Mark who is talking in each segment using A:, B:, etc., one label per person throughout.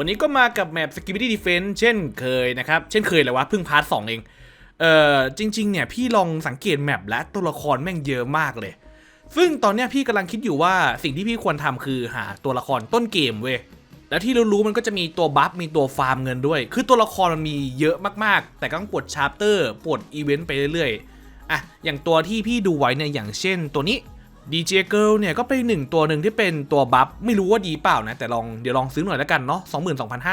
A: วันนี้ก็มากับแมป Skibidi Defense เช่นเคยนะครับ เช่นเคยเลยวะเพิ่งพาร์ทสองเอง เอ่อ จริง ๆ เนี่ย พี่ลองสังเกตแมปและตัวละครแม่งเยอะมากเลย ซึ่งตอนเนี้ยพี่กำลังคิดอยู่ว่าสิ่งที่พี่ควรทำคือหาตัวละครต้นเกมเว้ย แล้วที่รู้ๆมันก็จะมีตัวบัฟมีตัวฟาร์มเงินด้วย คือตัวละครมันมีเยอะมากๆ แต่ก็ต้องปลดชาร์เตอร์ปลดอีเวนต์ไปเรื่อยๆ อะ อย่างตัวที่พี่ดูไว้เนี่ย อย่างเช่นตัวนี้ DJ Girl เนี่ยก็เป็นหนึ่งตัวหนึ่งที่เป็นตัวบัฟไม่รู้ว่าดีเปล่านะ แต่ลองเดี๋ยวลองซื้อหน่อยแล้วกันเนาะ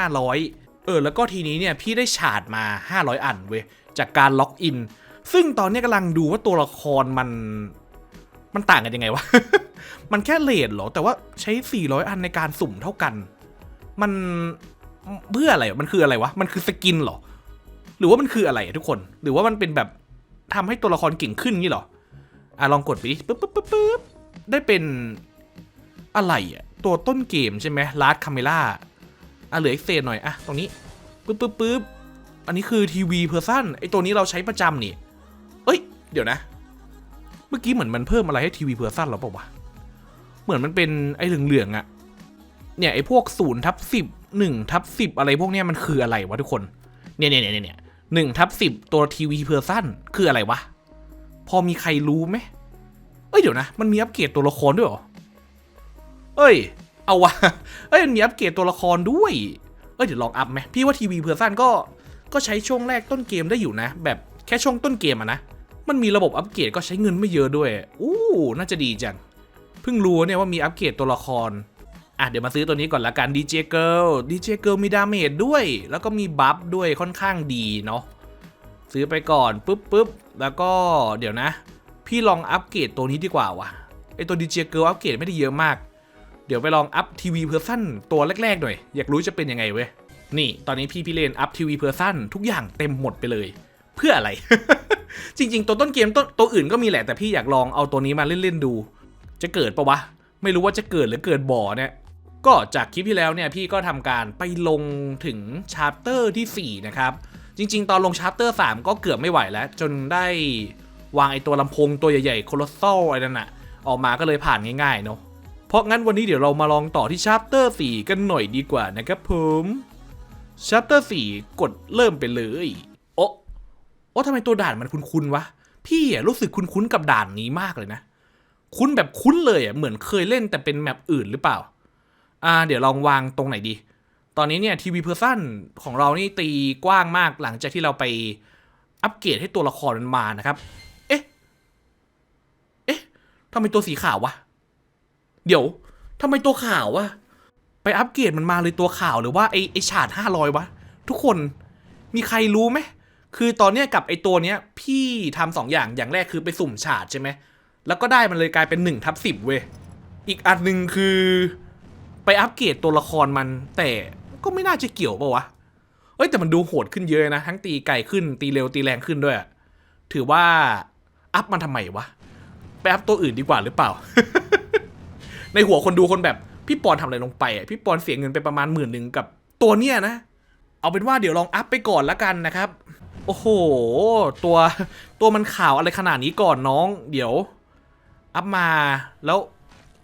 A: 22,500 เออ แล้วก็ทีนี้เนี่ยพี่ได้ฉาดมา 500 อันเว้ย จากการล็อกอิน ซึ่งตอนนี้กำลังดูว่าตัวละครมันมันต่างกันยังไงวะ มันแค่เลทเหรอ แต่ว่าใช้ 400 อันในการสุ่มเท่ากัน มันเพื่ออะไร มันคืออะไรวะ มันคือสกินเหรอ หรือว่ามันคืออะไรทุกคน หรือว่ามันเป็นแบบทำให้ตัวละครเก่งขึ้นงี้เหรอ อะลองกดไปดิ ปึ๊บปึ๊บปึ๊บปึ๊บ ได้เป็นอะไรอะตัวต้นเกมใช่ไหมลาร์ดคาเมล่าอะเหลืออีกเศษหน่อยอะตรงนี้ปึ๊บปึ๊บปึ๊บอันนี้คือทีวีเพอร์ซันไอตัวนี้เราใช้ประจำนี่ เอ้ย เดี๋ยวนะ เมื่อกี้เหมือนมันเพิ่มอะไรให้ทีวีเพอร์ซันหรอเปล่าวะ เหมือนมันเป็นไอ้เหลืองๆอะเนี่ยไอ้พวกศูนย์ทับสิบหนึ่งทับสิบอะไรพวกเนี้ยมันคืออะไรวะทุกคน เนี่ยเนี่ยเนี่ยเนี่ยหนึ่งทับสิบตัวทีวีเพอร์ซันคืออะไรวะ พอมีใครรู้ไหม อ้ยเดี๋ยวนะ มันมีอัปเกรดตัวละครด้วยเหรอ เอ้ย เอาวะเอ้ยมันมีอัปเกรดตัวละครด้วย เอ้ยเดี๋ยวลองอัพไหมพี่ว่าทีวีเพอร์ซันก็ก็ใช้ช่วงแรกต้นเกมได้อยู่นะ แบบแค่ช่วงต้นเกมอะนะ มันมีระบบอัปเกรดก็ใช้เงินไม่เยอะด้วย อู้ น่าจะดีจัง เพิ่งรู้เนี่ยว่ามีอัปเกรดตัวละคร อะเดี๋ยวมาซื้อตัวนี้ก่อนละกัน DJ Girl DJ Girl มีดาเมจด้วย แล้วก็มีบัฟด้วยค่อนข้างดีเนาะ ซื้อไปก่อนปุ๊บปุ๊บแล้วก็เดี๋ยวนะ พี่ลองอัปเกรดตัวนี้ดีกว่าวะไอตัว DJ Girl อัปเกรดไม่ได้เยอะมาก เดี๋ยวไปลองอัพทีวีเพอร์ซันตัวแรกๆหน่อย อยากรู้จะเป็นยังไงเว้ย นี่ ตอนนี้พี่พี่เลนอัพทีวีเพอร์ซันทุกอย่างเต็มหมดไปเลย เพื่ออะไร จริง ๆ ตัวต้นเกมต้นตัวอื่นก็มีแหละแต่พี่อยากลองเอาตัวนี้มาเล่นๆดู จะเกิดปะวะ ไม่รู้ว่าจะเกิดหรือเกิดบ่อเนี่ยก็จากคลิปที่แล้วเนี่ยพี่ก็ทำการไปลงถึงชาร์เตอร์ที่ 4 นะครับ จริง ๆ ตอนลงชาร์เตอร์ 3 ก็เกือบไม่ไหวแล้ว จนได้ วางไอตัวลำโพงตัวใหญ่ๆโคลอสซอลอะไรนั่นน่ะออกมาก็เลยผ่านง่ายๆเนาะเพราะงั้นวันนี้เดี๋ยวเรามาลองต่อที่ชาร์เตอร์4กันหน่อยดีกว่านะครับผมชาร์เตอร์4กดเริ่มไปเลยโอ้โอ้ทำไมตัวด่านมันคุ้นๆวะพี่อะรู้สึกคุ้นๆกับด่านนี้มากเลยนะ คุ้นแบบคุ้นเลยอะเหมือนเคยเล่นแต่เป็นแมปอื่นหรือเปล่า อ่า เดี๋ยวลองวางตรงไหนดี ตอนนี้เนี่ยทีวีเพอร์ซันของเรานี่ตีกว้างมากหลังจากที่เราไปอัปเกรดให้ตัวละครมันมานะครับ ทำไมตัวสีขาววะ เดี๋ยวทำไมตัวขาววะ ไปอัปเกรดมันมาเลยตัวขาวหรือว่าไอไอฉาดห้าร้อยวะ ทุกคนมีใครรู้ไหม คือตอนเนี้ยกับไอตัวเนี้ย พี่ทำสองอย่างอย่างแรกคือไปสุ่มฉาดใช่ไหม แล้วก็ได้มันเลยกลายเป็น1ทับสิบเว้ย อีกอันหนึ่งคือ ไปอัปเกรดตัวละครมัน แต่ก็ไม่น่าจะเกี่ยวปะวะ เอ้ยแต่มันดูโหดขึ้นเยอะนะ ทั้งตีไกลขึ้นตีเร็วตีแรงขึ้นด้วย ถือว่าอัพมันทำไมวะ ไปอัพตัวอื่นดีกว่าหรือเปล่า ในหัวคนดูคนแบบ พี่ปอนทำอะไรลงไปอะพี่ปอนเสียเงินไปประมาณหมื่นหนึ่งกับตัวเนี้ยนะ เอาเป็นว่าเดี๋ยวลองอัพไปก่อนละกันนะครับ โอ้โห ตัวตัวมันข่าวอะไรขนาดนี้ก่อนน้อง เดี๋ยว อัพมาแล้ว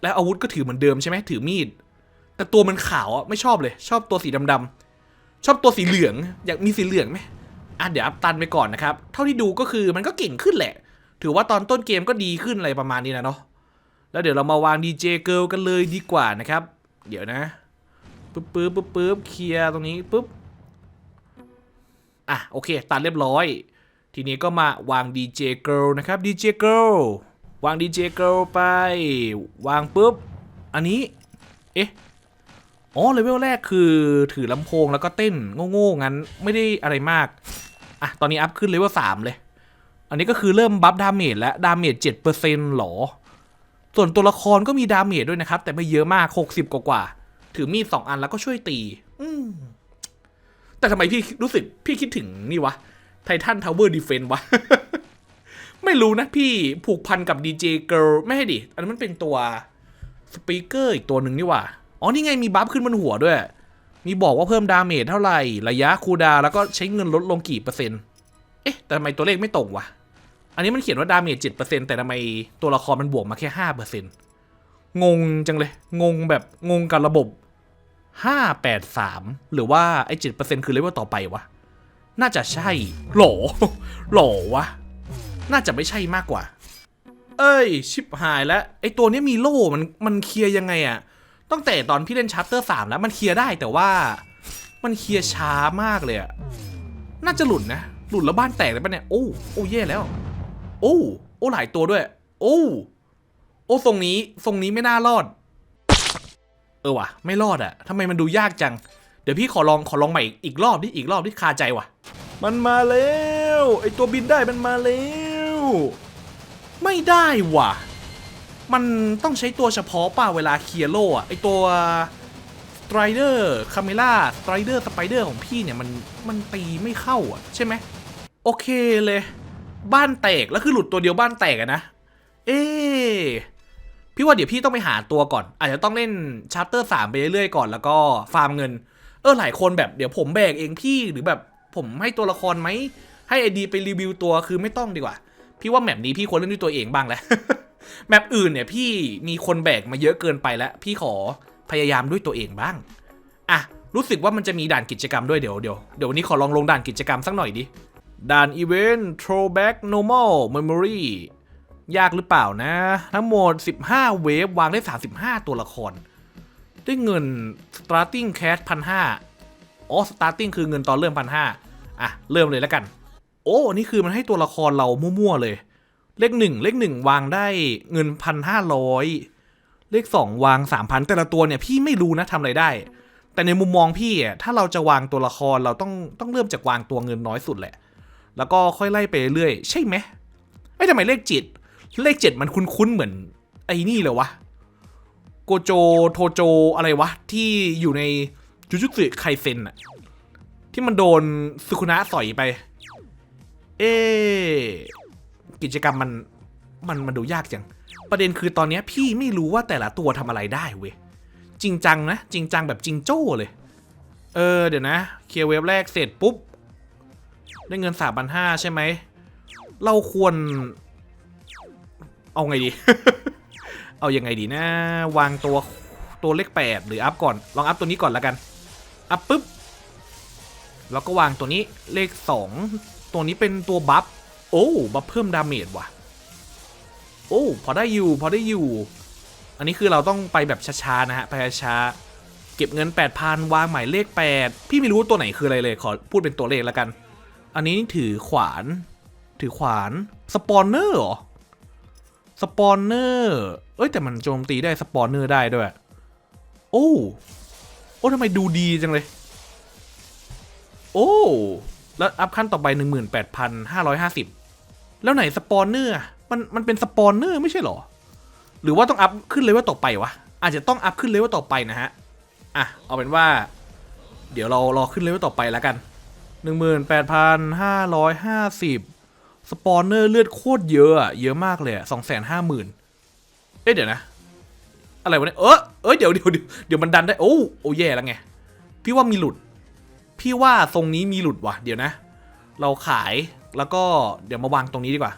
A: แล้วอาวุธก็ถือเหมือนเดิมใช่ไหมถือมีด แต่ตัวมันขาวอะไม่ชอบเลย ชอบตัวสีดำๆชอบตัวสีเหลือง อยากมีสีเหลืองไหมอะเดี๋ยวอัพตันไปก่อนนะครับ เท่าที่ดูก็คือมันก็เก่งขึ้นแหละ ถือว่าตอนต้นเกมก็ดีขึ้นอะไรประมาณนี้นะเนาะแล้วเดี๋ยวเรามาวางดีเจเกิลกันเลยดีกว่านะครับ เดี๋ยวนะปึ๊บปึ๊บปึ๊บปึ๊บเคลียร์ตรงนี้ปึ๊บอะโอเค ตัดเรียบร้อย ทีนี้ก็มาวาง DJ Girl นะครับ DJ Girl วาง DJ Girl ไป วางปุ๊บ อันนี้ เอ๊ะอ๋อเลเวลแรกคือถือลำโพงแล้วก็เต้นโง่ๆงั้นไม่ได้อะไรมาก อะ ตอนนี้อัพขึ้นเลเวลสามเลย อันนี้ก็คือเริ่มบัฟดาเมจและดาเมจเจ็ดเปอร์เซ็นต์หรอ ส่วนตัวละครก็มีดาเมจด้วยนะครับ แต่ไม่เยอะมากหกสิบกว่าๆถือมีดสองอันแล้วก็ช่วยตี อืมแต่ทำไมพี่รู้สึกพี่คิดถึงนี่วะไททันทาวเวอร์ดีเฟนวะ ไม่รู้นะพี่ผูกพันกับ DJ Girl ไม่ให้ดิ อันนั้นมันเป็นตัวสปีกเกอร์อีกตัวหนึ่งนี่ว่าอ๋อนี่ไงมีบัฟขึ้นบนหัวด้วย มีบอกว่าเพิ่มดาเมจเท่าไหร่ ระยะคูดาแล้วก็ใช้เงินลดลงกี่เปอร์เซ็นต์ เอ๊ะ แต่ทำไมตัวเลขไม่ตรงวะ อันนี้มันเขียนว่าดาเมจเจ็ดเปอร์เซ็นต์แต่ทำไมตัวละครมันบวกมาแค่ห้าเปอร์เซ็นต์งงจังเลย งงแบบงงกับระบบห้าแปดสามหรือว่าไอ้เจ็ดเปอร์เซ็นต์คือเลเวลต่อไปวะ น่าจะใช่หลโหลอวะ น่าจะไม่ใช่มากกว่า เอ้ย ชิบหายแล้วไอ้ตัวนี้มีโล่มันมันเคลียร์ยังไงอะตั้งแต่ตอนพี่เล่นชัปเตอร์สามแล้วมันเคลียร์ได้แต่ว่ามันเคลียร์ช้ามากเลยอะน่าจะหลุดนะ หลุดแล้วบ้านแตกเลยปะเนี่ย โอ้ โอ้แย่แล้ว โอ้โอ้หลายตัวด้วย โอ้โอ้ทรงนี้ทรงนี้ไม่น่ารอด เออว่ะ ไม่รอดอะทำไมมันดูยากจัง เดี๋ยวพี่ขอลองขอลองใหม่อีกอีกรอบดิอีกรอบที่คาใจว่ะ มันมาแล้วไอตัวบินได้มันมาแล้วไม่ได้ว่ะ มันต้องใช้ตัวเฉพาะป่ะเวลาเคลียร์โล่อะไอตัวสไตรเดอร์คาเมล่าสไตรเดอร์สไปเดอร์ของพี่เนี่ยมันมันตีไม่เข้าอะใช่ไหมโอเคเลย บ้านแตกแล้วคือหลุดตัวเดียวบ้านแตกอะนะ เอ๊พี่ว่าเดี๋ยวพี่ต้องไปหาตัวก่อน อาจจะต้องเล่นชาร์เตอร์สามไปเรื่อยๆก่อนแล้วก็ฟาร์มเงิน เออหลายคนแบบเดี๋ยวผมแบกเองพี่หรือแบบผมให้ตัวละครไหมให้ไอดีไปรีวิวตัวคือไม่ต้องดีกว่า พี่ว่าแมปนี้พี่ควรเล่นด้วยตัวเองบ้างแล้วแมปอื่นเนี่ยพี่มีคนแบกมาเยอะเกินไปแล้ว พี่ขอพยายามด้วยตัวเองบ้างอะรู้สึกว่ามันจะมีด่านกิจกรรมด้วยเดี๋ยวเดี๋ยวเดี๋ยววันนี้ขอลองลงด่านกิจกรรมสักหน่อยดิ ด่านอีเวนต์ throwback normal memory ยากหรือเปล่านะ ทั้งหมด 15 เวฟวางได้ 35 ตัวละคร ได้เงิน starting cash พันห้าอ๋อ starting คือเงินตอนเริ่มพันห้าอะ เริ่มเลยแล้วกัน โอ้นี่คือมันให้ตัวละครเรามั่วๆเลย เลขหนึ่งเลขหนึ่งวางได้เงินพันห้าร้อยเลขสองวางสามพันแต่ละตัวเนี่ยพี่ไม่รู้นะทำอะไรได้ แต่ในมุมมองพี่อะถ้าเราจะวางตัวละครเราต้องต้องเริ่มจากวางตัวเงินน้อยสุดแหละ แล้วก็ค่อยไล่ไปเรื่อยใช่ไหมไม่ทำไมเลขจิต เลขเจ็ดมันคุ้นๆเหมือนไอ้นี่เลยวะโกโจโทโจอะไรวะ ที่อยู่ในจูจุสึไคเซนอะที่มันโดนสุคุนะสอยไป เอะกิจกรรมมันมันมันดูยากจัง ประเด็นคือตอนเนี้ยพี่ไม่รู้ว่าแต่ละตัวทำอะไรได้เว้ยจริงจังนะ จริงจังแบบจริงโจ้เลย เออเดี๋ยวนะ เคลียร์เวฟแรกเสร็จปุ๊บ ได้เงินสามพันห้าใช่ไหม เราควร เอาไงดี เอาอยังไงดีนะ วางตัวตัวเลขแปดหรืออัพก่อน ลองอัพตัวนี้ก่อนแล้วกัน อัพปุ๊บ แล้วก็วางตัวนี้เลขสองตัวนี้เป็นตัวบัฟ โอ้บัฟเพิ่มดาเมจว่ะ โอ้พอได้อยู่พอได้อยู่ อันนี้คือเราต้องไปแบบช้าๆนะฮะ ไปช้าๆเก็บเงิน 8,000 วางหมายเลข 8 พี่ไม่รู้ตัวไหนคืออะไรเลย ขอพูดเป็นตัวเลขแล้วกัน อันนี้ถือขวาน ถือขวาน สปอนเนอร์เหรอ สปอนเนอร์ เอ้ยแต่มันโจมตีได้สปอนเนอร์ได้ด้วย โอ้ โอ้ทำไมดูดีจังเลย โอ้ แล้วอัพขั้นต่อไป 18,550 แล้วไหนสปอนเนอร์มันมันเป็นสปอนเนอร์ไม่ใช่หรอ หรือว่าต้องอัพขึ้นเลเวลต่อไปวะ อาจจะต้องอัพขึ้นเลเวลต่อไปนะฮะ อะ เอาเป็นว่า เดี๋ยวเรารอขึ้นเลเวลต่อไปแล้วกัน 18,550 สปอนเนอร์เลือดโคตรเยอะอะเยอะมากเลยสอะ250,000เอ๊ะเดี๋ยวนะ อะไรวะเนี่ยเออเอ้ยเดี๋ยวเดี๋ยวเดี๋ยวเดี๋ยวมันดันได้โอ้โอ้แย่แล้วไง พี่ว่ามีหลุด พี่ว่าทรงนี้มีหลุดว่ะ เดี๋ยวนะ เราขายแล้วก็เดี๋ยวมาวางตรงนี้ดีกว่า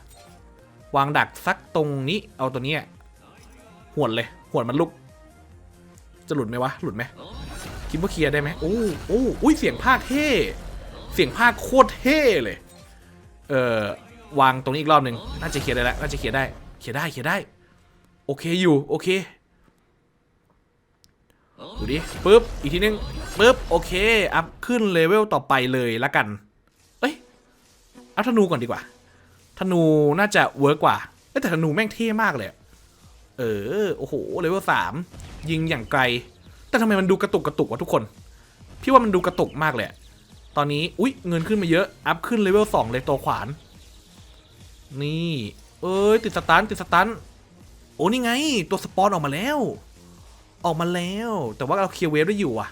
A: วางดักสักตรงนี้ เอาตัวนี้หวนเลยหวนมันลุก จะหลุดไหมวะ หลุดไหมคิดว่าเคลียร์ได้ไหมโอ้โอ้อุ้ย เสียงภาคเท่ เสียงภาคโคตรเท่เลย เอ่อวางตรงนี้อีกรอบหนึ่งน่าจะเคลียร์ได้แล้วน่าจะเคลียร์ได้เคลียร์ได้เคลียร์ได้ โอเคอยู่โอเคดูดิปึ๊บอีกทีนึงปึ๊บโอเคอัพขึ้นเลเวลต่อไปเลยละกัน เอ้ยอัพธนูก่อนดีกว่าธนูน่าจะเวิร์กกว่าเอ้แต่ธนูแม่งเท่มากเลย เออโอ้โหเลเวลสามยิงอย่างไกล แต่ทำไมมันดูกระตุกกระตุกวะทุกคน พี่ว่ามันดูกระตุกมากเลยอะ ตอนนี้ อุ๊ย เงินขึ้นมาเยอะ อัพขึ้นเลเวลสองเลยตัวขวาน นี่ เอ้ย ติดสตันติดสตันโอ้นี่ไง ตัวสปอนออกมาแล้ว ออกมาแล้ว แต่ว่าเราเคลียร์เวฟได้อยู่อะ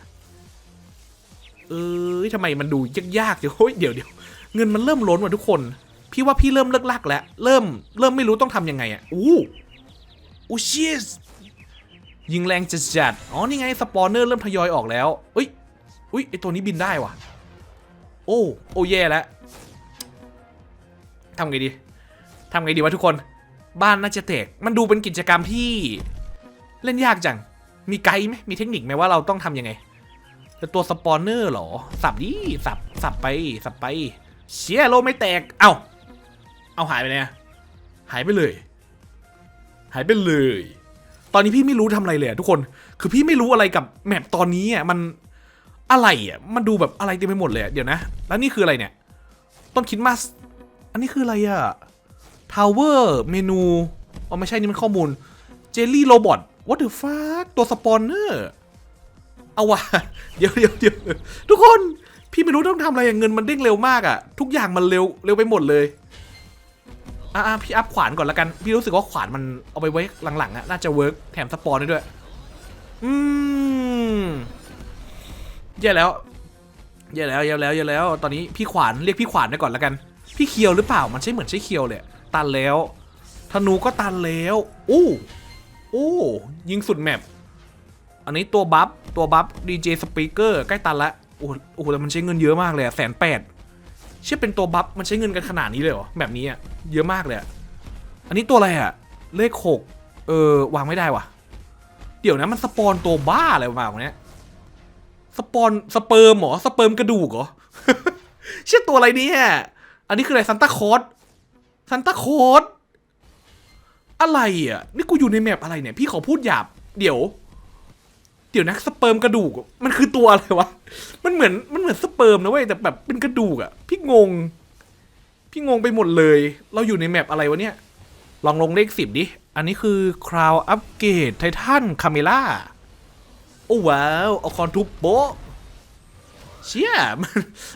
A: เอ้ยทำไมมันดูยากๆเดี๋ยวเดี๋ยวเดี๋ยวเงินมันเริ่มล้นว่ะทุกคน พี่ว่าพี่เริ่มเลิกลักแล้ว เริ่ม เริ่มไม่รู้ต้องทำยังไงอะ อู้อู้ชิสยิงแรงจัดจัดอ๋อ นี่ไง สปอนเนอร์เริ่มทยอยออกแล้ว เอ้ย อุ้ยไอตัวนี้บินได้ว่ะ อ้โอ้แย่แล้วทำไงดีทำไงดีวะทุกคน บ้านน่าจะแตกมันดูเป็นกิจกรรมที่เล่นยากจัง มีไกด์ไหมมีเทคนิคไหมว่าเราต้องทำยังไงแต่ตัวสปอนเนอร์เหรอ สับดิสับสับไปสับไป เชี่ยโลไม่แตก เอ้า เอาหายไปเลยหายไปเลย หายไปเลย ตอนนี้พี่ไม่รู้ทำอะไรเลยทุกคน คือพี่ไม่รู้อะไรกับแมปตอนนี้อะมัน อะไรอะมันดูแบบอะไรเต็มไปหมดเลยเดี๋ยวนะ แล้วนี่คืออะไรเนี่ย ต้นคิดมาสอันนี้คืออะไรอะทาวเวอร์เมนูอ๋อไม่ใช่นี่มันข้อมูลเจลลี่โรบอท what the fuck ตัวสปอนเนอร์เอาวะเดี๋ยวเดี๋ยวเดี๋ยวทุกคนพี่ไม่รู้ต้องทำอะไรอะเงินมันเด้งเร็วมากอะทุกอย่างมันเร็วเร็วไปหมดเลยอะพี่อัพขวานก่อนละกัน พี่รู้สึกว่าขวานมันเอาไปไว้หลังๆอะน่าจะเวิร์กแถมสปอนได้ด้วย อืม แย่แล้วแย่แล้วแย่แล้วแย่แล้ว ตอนนี้พี่ขวานเรียกพี่ขวานได้ก่อนและกัน พี่เคียวหรือเปล่ามันใช่เหมือนใช่เคียวเลย ตันแล้วธนูก็ตันแล้วโอ้โอ้ยิงสุดแมปอันนี้ตัวบัฟตัวบัฟดีเจสปีกเกอร์ใกล้ตันละโอ้โหโอ้แต่มันใช้เงินเยอะมากเลยแสนแปดเชื่อเป็นตัวบัฟมันใช้เงินกันขนาดนี้เลยเหรอแบบนี้อะเยอะมากเลยอันนี้ตัวอะไรอะเลขหกเออวางไม่ได้ว่ะ เดี๋ยวนะมันสปอนตัวบ้าอะไรประมาเนี้ย สปอนสเปิร์มเหรอสเปิร์มกระดูกเหรอ เชื่อตัวอะไรเนี่ยอันนี้คืออะไรซันตาคอสซันตาคอสอะไรอะ นี่กูอยู่ในแมปอะไรเนี่ย พี่ขอพูดหยาบ เดี๋ยว เดี๋ยวนะสเปิร์มกระดูก มันคือตัวอะไรวะ มันเหมือนมันเหมือนสเปิร์มนะเว้ยแต่แบบเป็นกระดูกอะ พี่งง พี่งงไปหมดเลย เราอยู่ในแมปอะไรวะเนี่ย ลองลงเลขสิบดิ อันนี้คือคราวอัปเกรดไททันคาเมล่า โอ้ว้าวเอาคอนทุบโบะเชี่ยมัน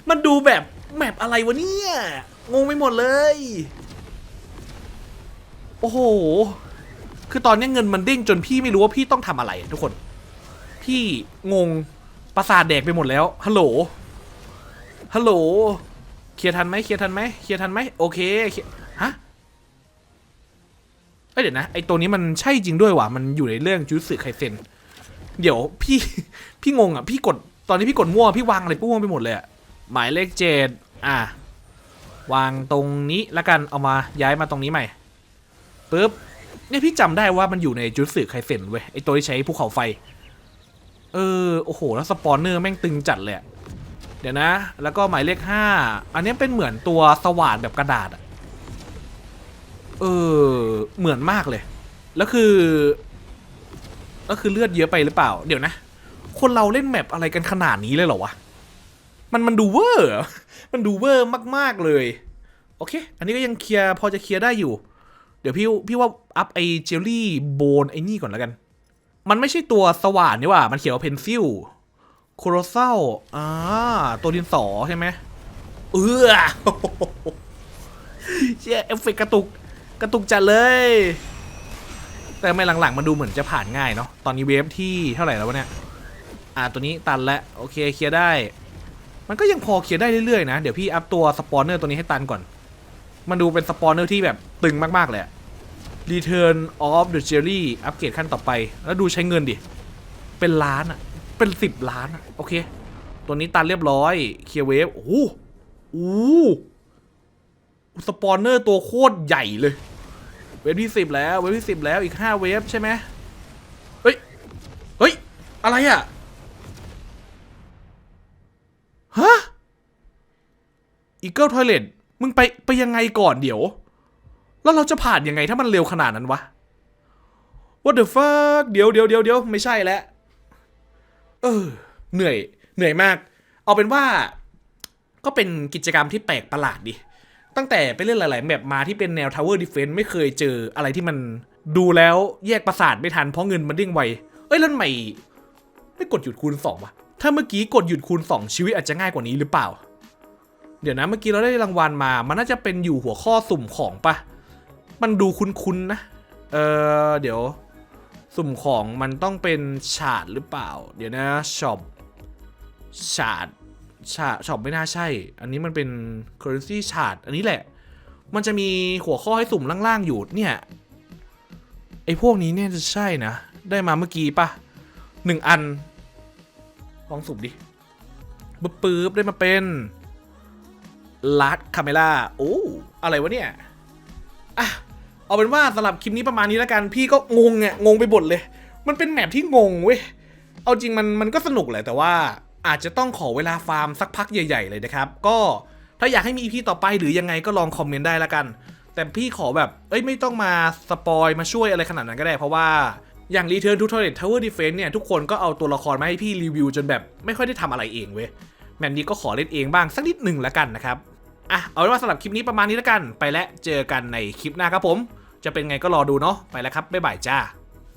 A: มันดูแบบแมปอะไรวะเนี่ยงงไปหมดเลย โอ้โห คือตอนนี้เงินมันเด้งจนพี่ไม่รู้ว่าพี่ต้องทำอะไรทุกคน พี่งงประสาทแดกไปหมดแล้วฮัลโหลฮัลโหลเคลียร์ทันไหมเคลียร์ทันไหมเคลียร์ทันไหมโอเคฮะเอ้ยเดี๋ยวนะไอตัวนี้มันใช่จริงด้วยว่ะมันอยู่ในเรื่องจูสึไคเซน เดี๋ยวพี่พี่งงอะพี่กดตอนนี้พี่กดมั่วพี่วางอะไรปุ๊บไปหมดเลยอะหมายเลขเจ็ดอะวางตรงนี้แล้วกันเอามาย้ายมาตรงนี้ใหม่ปึ๊บเนี่ยพี่จำได้ว่ามันอยู่ในจูสึไคเซนเว้ยไอตัวที่ใช้ภูเขาไฟ เออโอ้โหแล้วสปอนเนอร์แม่งตึงจัดเลยเดี๋ยวนะ แล้วก็หมายเลขห้าอันนี้เป็นเหมือนตัวสว่านแบบกระดาษอะเออเหมือนมากเลย แล้วคือ แล้วคือเลือดเยอะไปหรือเปล่า เดี๋ยวนะ คนเราเล่นแมปอะไรกันขนาดนี้เลยเหรอวะ มันมันดูเวอร์ มันดูเวอร์มาก ๆ เลย โอเค อันนี้ก็ยังเคลียร์พอจะเคลียร์ได้อยู่ เดี๋ยวพี่พี่ว่าอัพไอเจลลี่โบนไอนี่ก่อนแล้วกัน มันไม่ใช่ตัวสว่านนี่ว่า มันเขียนว่าเพนซิลโคโรเซลอ่า ตัวดินสอใช่ไหมเออเชี่ยเอฟเฟกต์กระตุก กระตุกจัดเลย แต่ทำไม่หลังๆมันดูเหมือนจะผ่านง่ายเนาะตอนนี้เวฟที่เท่าไหร่แล้ววะเนี่ยอ่าตัวนี้ตันแล้วโอเคเคลียร์ได้ มันก็ยังพอเคลียร์ได้เรื่อยๆนะ เดี๋ยวพี่อัพตัวสปอนเนอร์ตัวนี้ให้ตันก่อน มันดูเป็นสปอนเนอร์ที่แบบตึงมากๆเลย Return of the Jelly อัปเกรดขั้นต่อไป แล้วดูใช้เงินดิ เป็นล้านอะเป็นสิบล้านอะโอเค ตัวนี้ตันเรียบร้อยเคลียร์เวฟโอ้โหสปอนเนอร์ตัวโคตรใหญ่เลย เวฟที่สิบแล้วเวฟที่สิบแล้วอีกห้าเวฟใช่ไหมเฮ้ยเฮ้ยอะไรอะฮะอีเกิลทอยเลตมึงไปไปยังไงก่อนเดี๋ยว แล้วเราจะผ่านยังไงถ้ามันเร็วขนาดนั้นวะ What the fuck เดี๋ยวเดี๋ยวเดี๋ยวเดี๋ยวไม่ใช่แล้วเออเหนื่อยเหนื่อยมาก เอาเป็นว่า ก็เป็นกิจกรรมที่แปลกประหลาดดิ ตั้งแต่ไปเล่นหลาย ๆแบบมาที่เป็นแนว Tower Defense ไม่เคยเจออะไรที่มันดูแล้วแยกประสาทไม่ทันเพราะเงินมันเด้งไว เอ้ยแล้วทำไมไม่กดหยุดคูณ2วะถ้าเมื่อกี้กดหยุดคูณ 2 ชีวิตอาจจะง่ายกว่านี้หรือเปล่า เดี๋ยวนะเมื่อกี้เราได้รางวัลมา มันน่าจะเป็นอยู่หัวข้อสุ่มของปะมันดูคุ้น ๆ นะ เออเดี๋ยว สุ่มของมันต้องเป็นฉาดหรือเปล่า เดี๋ยวนะช็อปฉาด ฉาช็อปไม่น่าใช่ อันนี้มันเป็น currency ฉาดอันนี้แหละ มันจะมีหัวข้อให้สุ่มล่างๆอยู่เนี่ยไอ้พวกนี้เนี่ยจะใช่นะ ได้มาเมื่อกี้ปะหนึ่งอัน ลองสุ่มดิปึ๊บปึ๊บได้มาเป็นลัดคาเมล่าโอ้อะไรวะเนี่ยอะเอาเป็นว่าสำหรับคลิปนี้ประมาณนี้แล้วกัน พี่ก็งงอะงงไปหมดเลย มันเป็นแมปที่งงเว้ยเอาจริงมันมันก็สนุกแหละแต่ว่า อาจจะต้องขอเวลาฟาร์มสักพักใหญ่ ๆ เลยนะครับ ก็ถ้าอยากให้มี EP ต่อไปหรือยังไงก็ลองคอมเมนต์ได้ละกัน แต่พี่ขอแบบ เอ้ยไม่ต้องมาสปอยมาช่วยอะไรขนาดนั้นก็ได้ เพราะว่าอย่าง Return to Toilet Tower Defense เนี่ยทุกคนก็เอาตัวละครมาให้พี่รีวิวจนแบบไม่ค่อยได้ทำอะไรเองเว้ยแบบนี้ก็ขอเล่นเองบ้างสักนิดหนึ่งละกันนะครับอะเอาเป็นว่าสำหรับคลิปนี้ประมาณนี้ละกัน ไปแล้วเจอกันในคลิปหน้าครับผม จะเป็นไงก็รอดูเนาะไปแล้วครับบ๊ายบายจ้า